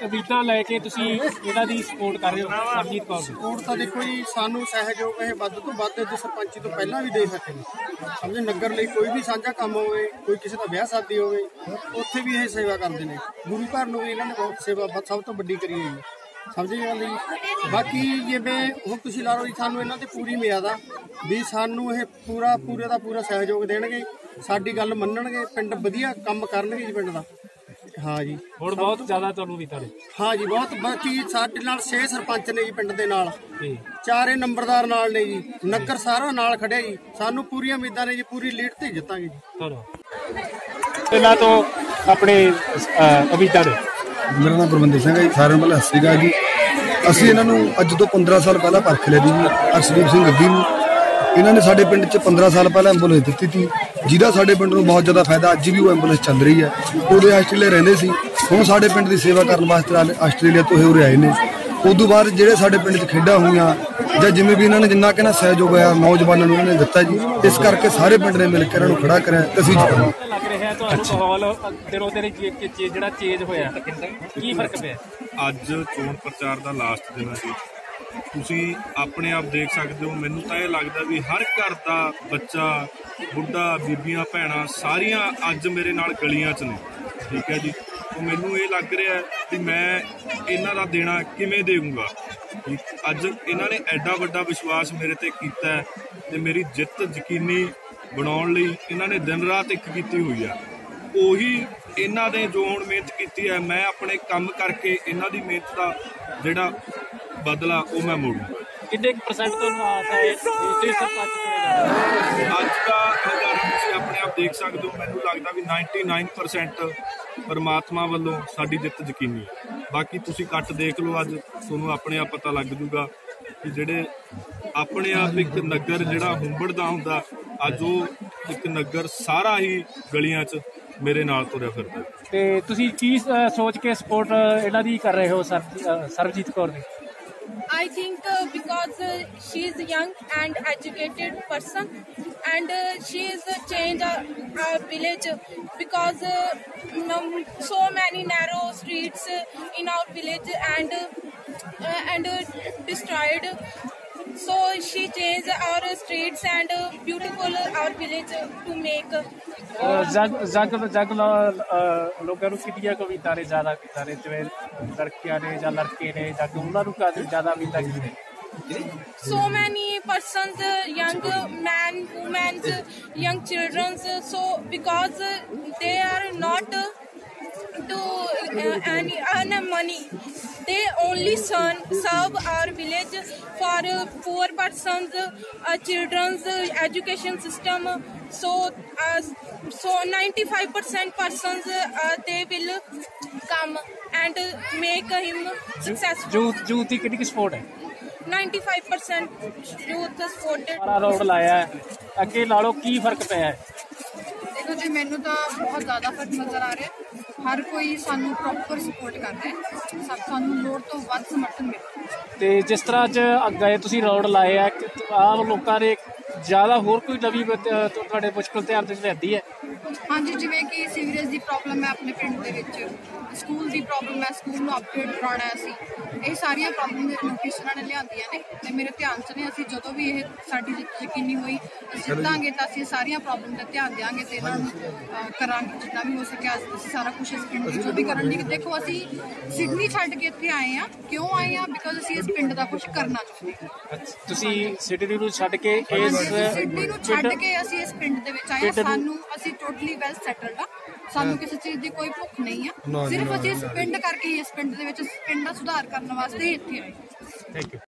ਕਵਿਤਾ ਲੈ ਕੇ ਤੁਸੀਂ ਇਹਨਾਂ ਦੀ ਸਪੋਰਟ ਕਰ ਰਹੇ ਹੋ ਸਰਜੀਤ ਕੌਰ ਦੀ ਕੋਡ ਤਾਂ ਦੇਖੋ ਜੀ, ਸਾਨੂੰ ਸਹਿਯੋਗ, ਇਹ ਵੱਧ ਤੋਂ ਵੱਧ ਜੋ ਸਰਪੰਚੀ ਤੋਂ ਪਹਿਲਾਂ ਵੀ ਦੇ ਸਕੇ। ਨੇ ਸਮਝੇ, ਨਗਰ ਲਈ ਕੋਈ ਵੀ ਸਾਂਝਾ ਕੰਮ ਹੋਵੇ, ਕੋਈ ਕਿਸੇ ਦਾ ਵਿਆਹ ਸ਼ਾਦੀ ਹੋਵੇ, ਉੱਥੇ ਵੀ ਇਹ ਸੇਵਾ ਕਰਦੇ ਨੇ। ਗੁਰੂ ਘਰ ਨੂੰ ਵੀ ਇਹਨਾਂ ਨੇ ਬਹੁਤ ਸੇਵਾ ਸਭ ਤੋਂ ਵੱਡੀ ਕਰੀ ਹੈ। ਜੀ ਸਮਝੇ ਗੱਲ ਜੀ? ਬਾਕੀ ਜਿਵੇਂ ਹੁਣ ਤੁਸੀਂ ਲਾ ਲਓ ਜੀ, ਸਾਨੂੰ ਇਹਨਾਂ ਤੇ ਪੂਰੀ ਮਿਆਦ ਆ ਵੀ ਸਾਨੂੰ ਇਹ ਪੂਰਾ, ਪੂਰੇ ਦਾ ਪੂਰਾ ਸਹਿਯੋਗ ਦੇਣਗੇ, ਸਾਡੀ ਗੱਲ ਮੰਨਣਗੇ, ਪਿੰਡ ਵਧੀਆ ਕੰਮ ਕਰਨਗੇ ਜੀ ਪਿੰਡ ਦਾ। ਹਾਂ ਜੀ। ਹੁਣ ਬਹੁਤ ਜ਼ਿਆਦਾ ਤੁਹਾਨੂੰ ਵੀ ਤਾਰੇ ਹਾਂ ਜੀ ਬਹੁਤ। ਬਾਕੀ ਸਾਡੇ ਨਾਲ 6 ਸਰਪੰਚ ਨੇ ਜੀ ਪਿੰਡ ਦੇ ਨਾਲ। ਜੀ। ਚਾਰੇ ਨੰਬਰਦਾਰ ਨਾਲ ਨੇ ਜੀ। ਨਗਰ ਸਾਰਾ ਨਾਲ ਖੜਿਆ ਜੀ। ਸਾਨੂੰ ਪੂਰੀਆਂ ਉਮੀਦਾਂ ਨੇ ਜੀ ਪੂਰੀ ਲੀਡ ਤੇ ਜਿੱਤਾਂਗੇ ਜੀ। ਧੰਨਵਾਦ ਇਹਨਾਂ ਤੋਂ ਆਪਣੇ ਅਵਿਤਾ ਦੇ। ਮੇਰਾ ਨਾਮ ਗੁਰਵਿੰਦਰ ਸਿੰਘ ਹੈ ਜੀ ਸਾਰਿਆਂ ਨੂੰ ਪਹਿਲਾਂ ਸਤਿ ਸ਼੍ਰੀ ਅਕਾਲ ਜੀ। ਅਸੀਂ ਇਹਨਾਂ ਨੂੰ ਅੱਜ ਤੋਂ 15 ਸਾਲ ਪਹਿਲਾਂ ਪਰਖ ਲਿਆ ਜੀ ਅਰਸ਼ਦੀਪ ਸਿੰਘ ਗੱਗੀ ਨੂੰ। ਇਹਨਾਂ ਨੇ ਸਾਡੇ ਪਿੰਡ 'ਚ 15 ਸਾਲ ਪਹਿਲਾਂ ਐਂਬੂਲੈਂਸ ਦਿੱਤੀ ਸੀ। ਜਿਹਦਾ ਸਾਡੇ ਪਿੰਡ ਨੂੰ ਬਹੁਤ ਜ਼ਿਆਦਾ ਫਾਇਦਾ ਅੱਜ ਵੀ ਉਹ ਐਂਬੂਲੈਂਸ ਚੱਲ ਰਹੀ ਹੈ। ਉਹਦੇ ਆਸਟ੍ਰੇਲੀਆ ਰਹਿੰਦੇ ਸੀ। ਹੁਣ ਸਾਡੇ ਪਿੰਡ ਦੀ ਸੇਵਾ ਕਰਨ ਵਾਸਤੇ ਆਲੇ- ਆਸਟ੍ਰੇਲੀਆ ਤੋਂ ਇਹ ਉਰੇ ਆਏ ਨੇ। ਉਦੋਂ ਬਾਅਦ ਜਿਹੜੇ ਸਾਡੇ ਪਿੰਡ 'ਚ ਖੇਡਾਂ ਹੋਈਆਂ ਜਾਂ ਜਿਵੇਂ ਵੀ ਇਹਨਾਂ ਨੇ ਜਿੰਨਾ ਕਿ ਨਾ ਸਹਿਯੋਗ ਹੋਇਆ ਨੌਜਵਾਨਾਂ ਨੂੰ ਇਹਨਾਂ ਨੇ ਦਿੱਤਾ ਜੀ। ਇਸ ਕਰਕੇ ਸਾਰੇ ਪਿੰਡ ਨੇ ਮਿਲ ਕੇ ਇਹਨਾਂ ਨੂੰ ਖੜਾ ਕਰਿਆ। ਤੇ ਅਸੀਂ ਜਿੱਤਾਂਗੇ ਲੱਗ ਰਿਹਾ ਹੈ ਤੁਹਾਨੂੰ ਮਾਹੌਲ ਦਿਨੋਂ ਦਿਨ ਚੇ- ਚੇ- ਚੇ- ਜਿਹੜਾ ਚੇਂਜ ਹੋਇਆ। ਕੀ ਫ਼ਰਕ ਪਿਆ? ਅੱਜ ਚੋਣ ਪ੍ਰਚਾਰ ਦਾ ਲਾਸਟ ਦਿਨ ਹੈ ਜੀ। ਤੁਸੀਂ ਆਪਣੇ ਆਪ ਦੇਖ ਸਕਦੇ ਹੋ, ਮੈਨੂੰ ਤਾਂ ਇਹ ਲੱਗਦਾ ਵੀ ਹਰ ਘਰ ਦਾ ਬੱਚਾ, ਬੁੱਢਾ, ਬੀਬੀਆਂ, ਭੈਣਾਂ ਸਾਰੀਆਂ ਅੱਜ ਮੇਰੇ ਨਾਲ ਗਲੀਆਂ 'ਚ ਨੇ। ਠੀਕ ਹੈ ਜੀ? ਤਾਂ ਮੈਨੂੰ ਇਹ ਲੱਗ ਰਿਹਾ ਹੈ ਵੀ ਮੈਂ ਇਹਨਾਂ ਦਾ ਦੇਣਾ ਕਿਵੇਂ ਦੇਵਾਂਗਾ ਅੱਜ ਇਹਨਾਂ ਨੇ ਐਡਾ ਵੱਡਾ ਵਿਸ਼ਵਾਸ ਮੇਰੇ ਤੇ ਕੀਤਾ ਹੈ ਤੇ ਮੇਰੀ ਜਿੱਤ ਯਕੀਨੀ ਬਣਾਉਣ ਲਈ ਇਹਨਾਂ ਨੇ ਦਿਨ ਰਾਤ ਇੱਕ ਕੀਤੀ ਹੋਈ ਆ। ਉਹੀ ਇਹਨਾਂ ਨੇ ਜੋ ਹੁਣ ਮਿਹਨਤ ਕੀਤੀ ਹੈ, ਮੈਂ ਆਪਣੇ ਕੰਮ ਕਰਕੇ ਇਹਨਾਂ ਦੀ ਮਿਹਨਤ ਦਾ ਜਿਹੜਾ ਬਦਲਾ ਉਹ ਮੈਂ ਮੋੜੂੰਗਾ ਕਿੰਨੇ ਪਰਸੈਂਟ ਤੁਹਾਨੂੰ ਆਸ ਹੈ? ਤੇ ਸਰਪੰਚ ਕੋਲ ਅੱਜ ਦਾ ਤੁਸੀਂ ਆਪਣੇ ਆਪ ਦੇਖ ਸਕਦੇ ਹੋ ਮੈਨੂੰ ਲੱਗਦਾ ਵੀ 99% ਪਰਮਾਤਮਾ ਵੱਲੋਂ ਸਾਡੀ ਜਿੱਤ ਯਕੀਨੀ ਹੈ। ਬਾਕੀ ਤੁਸੀਂ ਕੱਟ ਦੇਖ ਲਓ ਅੱਜ ਤੁਹਾਨੂੰ ਆਪਣੇ ਆਪ ਪਤਾ ਲੱਗ ਜੂਗਾ ਕਿ ਜਿਹੜੇ ਆਪਣੇ ਆਪ ਇੱਕ ਨਗਰ ਜਿਹੜਾ ਹੁੰਬੜਦਾ ਹੁੰਦਾ ਅੱਜ ਉਹ ਇੱਕ ਨਗਰ ਸਾਰਾ ਹੀ ਗਲੀਆਂ 'ਚ ਮੇਰੇ ਨਾਲ ਤੁਰਿਆ ਫਿਰਦਾ। ਤੇ ਤੁਸੀਂ ਕੀ ਸੋਚ ਕੇ ਸਪੋਰਟ ਇਹਨਾਂ ਦੀ ਕਰ ਰਹੇ ਹੋ ਸਰਬਜੀਤ ਕੌਰ ਦੀ? I think uh, because uh, she is a young and educated person, and uh, she is a change our, our village because uh, um, so many narrow streets uh, in our village and uh, and uh, destroyed. So she changed our streets and uh, beautiful our village to make. ਅਹ, ਜਗ ਜਗ ਜਗ ਲ- ਅਹ, ਲੋਕਾਂ ਨੂੰ ਕਿੰਨੀਆਂ ਕਵਿਤਾ ਨੇ ਜ਼ਿਆਦਾ ਕੀਤਾ ਨੇ ਜਿਵੇਂ ਲੜਕੀਆਂ ਨੇ ਜਾਂ ਲੜਕੇ ਨੇ ਜਾਂ ਉਹਨਾਂ ਨੂੰ ਕਾਹਦੀ ਜ਼ਿਆਦਾ ਕਵਿਤਾ ਕੀਤੀ ਨੇ so many persons uh, young men women young children so because uh, they are not uh, to uh, any earn money they only son, serve our village for uh, poor persons uh, children's uh, education system so uh, so 95% persons uh, they will come and uh, make him successful ਜੂਤ ਜੂਤ ਦੀ ਕਿੰਨੀ support ਹੈ 95% youth supported ਸਾਰਾ road ਲਾਇਆ ਹੈ ਅੱਗੇ ਲਾ ਲਓ ਕੀ ਫ਼ਰਕ ਪਿਆ ਹੈ ਦੇਖੋ ਜੀ ਮੈਨੂੰ ਤਾਂ ਬਹੁਤ ਜ਼ਿਆਦਾ ਫ਼ਰਕ ਨਜ਼ਰ ਆ ਰਿਹਾ ਹਰ ਕੋਈ ਸਾਨੂੰ ਪ੍ਰੋਪਰ ਸਪੋਰਟ ਕਰਦਾ ਰਿਹਾ ਹੈ। ਸਭ ਸਾਨੂੰ ਲੋੜ ਤੋਂ ਵੱਧ ਸਮਰਥਨ ਮਿਲ ਤੇ ਜਿਸ ਤਰ੍ਹਾਂ ਅੱਜ ਅੱਗੇ ਤੁਸੀਂ ਰੋਡ ਲਾਏ ਆ ਆਮ ਲੋਕਾਂ ਦੇ ਜ਼ਿਆਦਾ ਹੋਰ ਕੋਈ ਨਵੀਂ ਤੁਹਾਡੇ ਮੁਸ਼ਕਲ ਧਿਆਨ ਤੇ ਲੈਂਦੀ ਹੈ ਹਾਂਜੀ ਜਿਵੇਂ ਕਿ ਸੀਵਰੇਜ ਦੀ ਪ੍ਰੋਬਲਮ ਹੈ ਆਪਣੇ ਪਿੰਡ ਦੇ ਵਿੱਚ। ਸਕੂਲ ਦੀ ਪ੍ਰੋਬਲਮ ਹੈ ਸਕੂਲ ਨੂੰ ਅਪਗ੍ਰੇਡ ਕਰਾਉਣਾ ਹੈ ਅਸੀਂ। ਇਹ ਸਾਰੀਆਂ ਪ੍ਰੋਬਲਮ ਦੇ ਨੋਟਿਸ ਉਹਨਾਂ ਨੇ ਲਿਆਂਦੀਆਂ ਨੇ ਤੇ ਮੇਰੇ ਧਿਆਨ 'ਚ ਨੇ ਅਸੀਂ ਜਦੋਂ ਵੀ ਇਹ ਸਾਡੀ ਜਿੱਤ ਯਕੀਨੀ ਹੋਈ ਅਸੀਂ ਜਿੱਤਾਂਗੇ ਤਾਂ ਅਸੀਂ ਸਾਰੀਆਂ ਪ੍ਰੋਬਲਮ ਤੇ ਧਿਆਨ ਦਿਆਂਗੇ ਤੇ ਇਹਨਾਂ ਨੂੰ ਕਰਾਂਗੇ ਜਿੰਨਾ ਵੀ ਹੋ ਸਕਿਆ ਅਸੀਂ ਸਾਰਾ ਕੁਝ ਇਸ ਪਿੰਡ ਵਿੱਚੋਂ ਵੀ ਕਰਨ ਲਈ ਦੇਖੋ ਅਸੀਂ ਸਿਡਨੀ ਛੱਡ ਕੇ ਇੱਥੇ ਆਏ ਆ ਕਿਉਂ ਆਏ ਆ ਬਿਕਾਜ਼ ਅਸੀਂ ਇਸ ਪਿੰਡ ਦਾ ਕੁਝ ਕਰਨਾ ਚਾਹੁੰਦੇ ਹਾਂ। ਤੁਸੀਂ ਸਿਟੀ ਨੂੰ ਛੱਡ ਕੇ ਇਸ ਸਿਡਨੀ ਨੂੰ ਛੱਡ ਕੇ ਅਸੀਂ ਇਸ ਪਿੰਡ ਦੇ ਵਿੱਚ ਆਏ ਸਾਨੂੰ ਅਸੀਂ ਟੋਟਲੀ ਵੈਲ ਸੈਟਲਡ ਆ। ਸਾਨੂੰ ਕਿਸੇ ਚੀਜ਼ ਦੀ ਕੋਈ ਭੁੱਖ ਨਹੀਂ ਆ। ਸਿਰਫ ਅਸੀਂ ਇਸ ਪਿੰਡ ਕਰਕੇ ਹੀ ਇਸ ਪਿੰਡ ਦੇ ਵਿੱਚ ਇਸ ਪਿੰਡ ਦਾ ਸੁਧਾਰ ਕਰਨ ਵਾਸਤੇ ਇੱਥੇ ਆਏ। Thank you